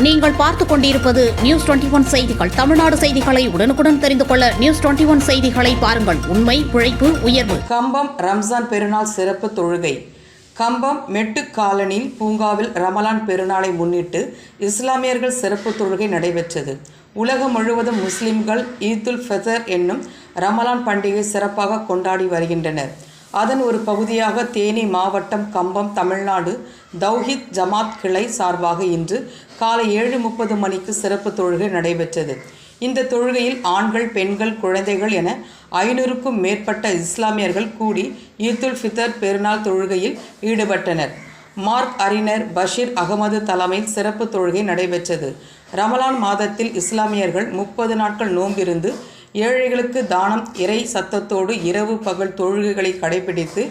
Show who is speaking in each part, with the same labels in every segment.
Speaker 1: நீங்கள் பார்த்துக் கொண்டிருப்பது நியூஸ் டுவெண்டி ஒன் செய்திகள். தமிழ்நாடு செய்திகளை உடனுக்குடன் தெரிந்து கொள்ள நியூஸ் டுவெண்டி ஒன் செய்திகளை பாருங்கள். உண்மை உழைப்பு உயர்வு.
Speaker 2: கம்பம் ரம்ஜான் பெருநாள் சிறப்பு தொழுகை. கம்பம் மெட்டு காலனி பூங்காவில் ரமலான் பெருநாளை முன்னிட்டு இஸ்லாமியர்கள் சிறப்பு தொழுகை நடைபெற்றது. உலகம் முழுவதும் முஸ்லிம்கள் ஈத்துல் ஃபெதர் என்னும் ரமலான் பண்டிகை சிறப்பாக கொண்டாடி வருகின்றனர். அதன் ஒரு பகுதியாக தேனி மாவட்டம் கம்பம் தமிழ்நாடு தௌஹித் ஜமாத் கிளை சார்பாக இன்று காலை ஏழு முப்பது மணிக்கு சிறப்பு தொழுகை நடைபெற்றது. இந்த தொழுகையில் ஆண்கள் பெண்கள் குழந்தைகள் என ஐநூறுக்கும் மேற்பட்ட இஸ்லாமியர்கள் கூடி ஈத்துல் ஃபித்தர் பெருநாள் தொழுகையில் ஈடுபட்டனர். மார்க் அறிஞர் பஷீர் அகமது தலைமையில் சிறப்பு தொழுகை நடைபெற்றது. ரமலான் மாதத்தில் இஸ்லாமியர்கள் முப்பது நாட்கள் நோம்பிருந்து ஏழைகளுக்கு தானம் இறை சத்தத்தோடு இரவு பகல் தொழுகைகளை கடைபிடித்து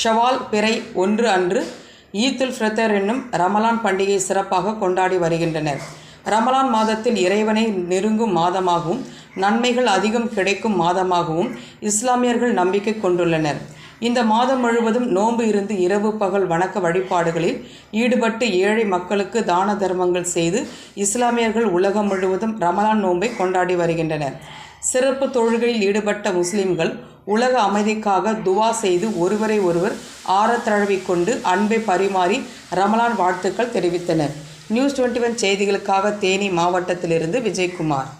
Speaker 2: ஷவால் பிறை ஒன்று அன்று ஈத்துல் ஃபிரத்தர் என்னும் ரமலான் பண்டிகை சிறப்பாக கொண்டாடி வருகின்றனர். ரமலான் மாதத்தில் இறைவனை நெருங்கும் மாதமாகவும் நன்மைகள் அதிகம் கிடைக்கும் மாதமாகவும் இஸ்லாமியர்கள் நம்பிக்கை கொண்டுள்ளனர். இந்த மாதம் முழுவதும் நோன்பு இருந்து இரவு பகல் வணக்க வழிபாடுகளில் ஈடுபட்டு ஏழை மக்களுக்கு தான தர்மங்கள் செய்து இஸ்லாமியர்கள் உலகம் முழுவதும் ரமலான் நோன்பை கொண்டாடி வருகின்றனர். சிறப்பு தொழுகையில் ஈடுபட்ட முஸ்லிம்கள் உலக அமைதிக்காக துவா செய்து ஒருவரை ஒருவர் ஆரத்தழுவிக்கொண்டு அன்பை பரிமாறி ரமலான் வாழ்த்துக்கள் தெரிவித்தனர். நியூஸ் டுவெண்ட்டி ஒன் செய்திகளுக்காக தேனி மாவட்டத்திலிருந்து விஜயகுமார்.